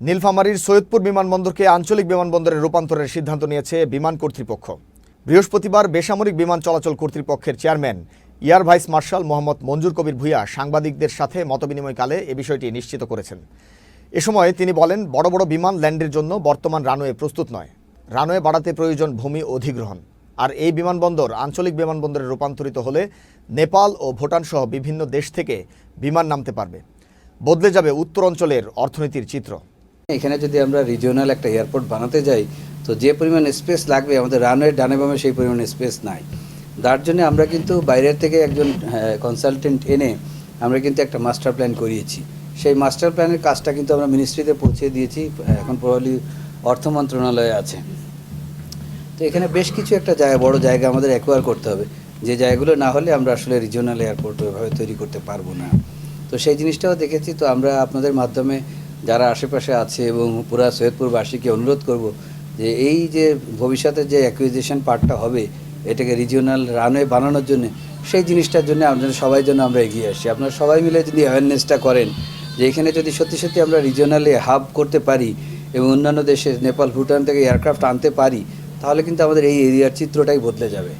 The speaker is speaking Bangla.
নীলফামারীর সৈয়দপুর বিমানবন্দরকে আঞ্চলিক বিমানবন্দরে রূপান্তরের সিদ্ধান্ত নিয়েছে বিমান কর্তৃপক্ষ। বৃহস্পতিবার বেসামরিক বিমান চলাচল কর্তৃপক্ষের chairman, air vice marshal Mohammad Manjur Kabir Bhuiyan সাংবাদিকদের সাথে মতবিনিময়কালে এ বিষয়টি নিশ্চিত করেছেন। এ সময় তিনি বলেন, বড় বড় বিমান ল্যান্ডের জন্য বর্তমান রানওয়ে প্রস্তুত নয়। রানওয়ে বাড়াতে প্রয়োজন ভূমি অধিগ্রহণ। আর এই বিমানবন্দর আঞ্চলিক বিমানবন্দরে রূপান্তরিত হলে নেপাল ও ভুটান সহ বিভিন্ন দেশ থেকে বিমান নামতে পারবে। বদলে যাবে উত্তর অঞ্চলের অর্থনীতির চিত্র। এখানে যদি আমরা রিজিওনাল একটা এয়ারপোর্ট বানাতে যাই, তো যে পরিমাণ স্পেস লাগবে, আমাদের রানওয়ে ডানে বামে সেই পরিমাণ স্পেস নাই। তার জন্য আমরা কিন্তু বাইরের থেকে একজন কনসালটেন্ট এনে আমরা কিন্তু একটা মাস্টার প্ল্যান করিয়েছি। সেই মাস্টার প্ল্যানের কাজটা কিন্তু আমরা মিনিস্ট্রিতে পৌঁছে দিয়েছি এখন প্রবাবলি অর্থ মন্ত্রণালয়ে আছে। তো এখানে বেশ কিছু একটা জায়গা, বড় জায়গা আমাদের অ্যাকোয়ার করতে হবে। যে জায়গাগুলো না হলে আমরা আসলে রিজিওনাল এয়ারপোর্ট ওইভাবে তৈরি করতে পারব না। তো সেই জিনিসটাও দেখেছি, তো আমরা আপনাদের মাধ্যমে যারা আশেপাশে আছে এবং পুরা সৈয়দপুরবাসীকে অনুরোধ করব যে এই যে ভবিষ্যতে যে অ্যাকুইজিশন পার্টটা হবে, এটাকে রিজিওনাল রানওয়ে বানানোর জন্য, সেই জিনিসটার জন্য আপনাদের সবাই জন্য আমরা এগিয়ে আসছি আপনারা সবাই মিলে যদি অ্যাওয়ারনেসটা করেন যে এখানে যদি সত্যি সত্যি আমরা রিজিওনালি হাব করতে পারি এবং অন্যান্য দেশে, নেপাল, ভুটান থেকে এয়ারক্রাফট আনতে পারি, তাহলে কিন্তু আমাদের এই এরিয়ার চিত্রটাই বদলে যাবে।